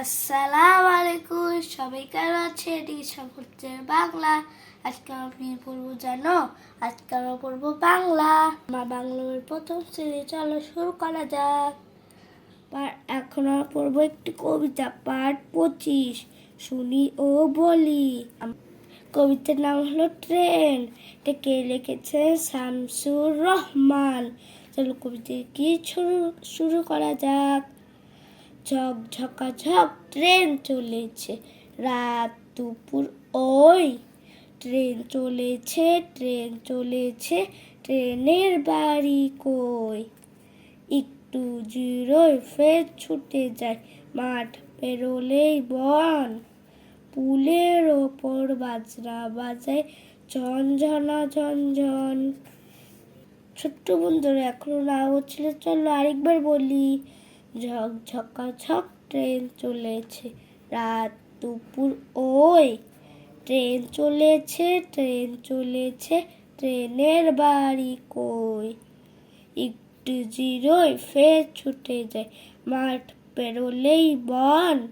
আসসালামু আলাইকুম সবাই কেমন আছে এদিকে হচ্ছে বাংলা। আজকে আমি পড়ব জানো? আজকে আমরা পড়ব বাংলা। আমার বাংলার প্রথম শ্রেণি চলো শুরু করা যাক। এখন আমরা পড়ব একটি কবিতা, পাঠ পঁচিশ। শুনি ও বলি। কবিতার নাম হলো ট্রেন। এটা কে লিখেছে? শামসুর রহমান। চলো কবিতা কি শুরু শুরু করা যাক। ঝক ঝকা ঝক ট্রেন চলেছে। রাত দুপুর, ওই ট্রেন চলেছে ট্রেন চলেছে, ট্রেনের বাড়ি কই? একটু জিরোয় ফের ছুটে যায় মাঠ পেরোলেই বন। পুলের ওপর বাজরা বাজায় ঝনঝনা ঝনঝন ছোট্ট বন্ধুরা, এখনও না হচ্ছিল, চলো আরেকবার বলি। ঝক ঝকা ঝক ট্রেন চলেছে। রাত দুপুর, ওই ট্রেন চলেছে ট্রেন চলেছে, ট্রেনের বাড়ি কই? একটু জিরোয় ফের ছুটে যায়। মাঠ পেরোলেই বন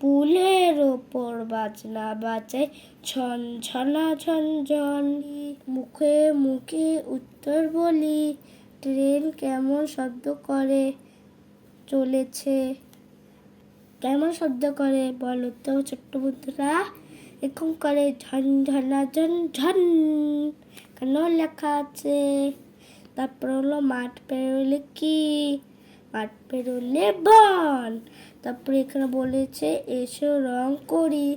পুলের ওপর বাজনা বাজায়। ছন ছনা ঝনঝন মুখে মুখে উত্তর বলি, ট্রেন কেমন শব্দ করে? চলেছে। কেমন শব্দ করে বলো তো ছোট্ট বন্ধুরা? এরকম করে ঝনঝনা ঝন ঝন কেন লেখা আছে? তারপর হলো মাঠ পেরোলে কি? মাঠ পেরোলে বন। তারপরে এখানে বলেছে, এসো রং করি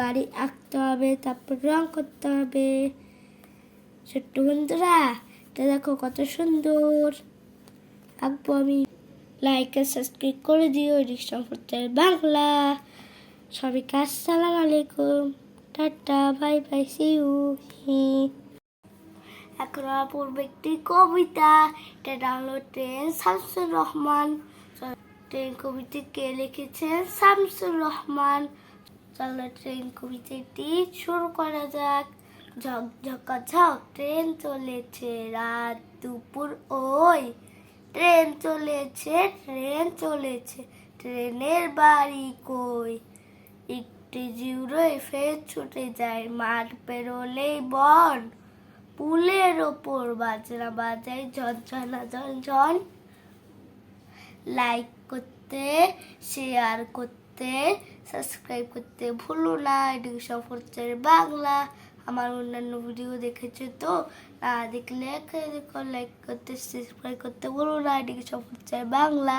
গাড়ি আঁকতে হবে, তারপর রং করতে হবে। ছোট্ট বন্ধুরা, এটা দেখো কত সুন্দর। আঁকবো আমি। লাইক আর সাবস্ক্রাইব করে দিও রিক্সা বাংলা। সবাইকে আসসালামু আলাইকুম। Tata, bye bye see you এখন আমরা পড়ব একটি কবিতা, এটা ট্রেন শামসুর রহমান। ট্রেন কবিতা কে লিখেছেন শামসুর রহমান। চলো ট্রেন কবিতাটি শুরু করা যাক। ঝক ঝকা ঝক ট্রেন চলেছে রাত দুপুর, ওই ট্রেন চলেছে ট্রেন চলেছে। ট্রেনের বাড়ি কই? একটি জিউরোয় ফের ছুটে যায়, মাঠ পেরোলেই বন। পুলের ওপর বাজনা বাজায় ঝনঝনা ঝনঝন। লাইক করতে শেয়ার করতে সাবস্ক্রাইব করতে ভুলো না। এডুকেশন ফোর্সের বাংলা। আমার অন্যান্য ভিডিও দেখেছ তো? না দেখলে দেখো লাইক করতে সাবস্ক্রাইব করতে ভুলো না। সফল চাই বাংলা।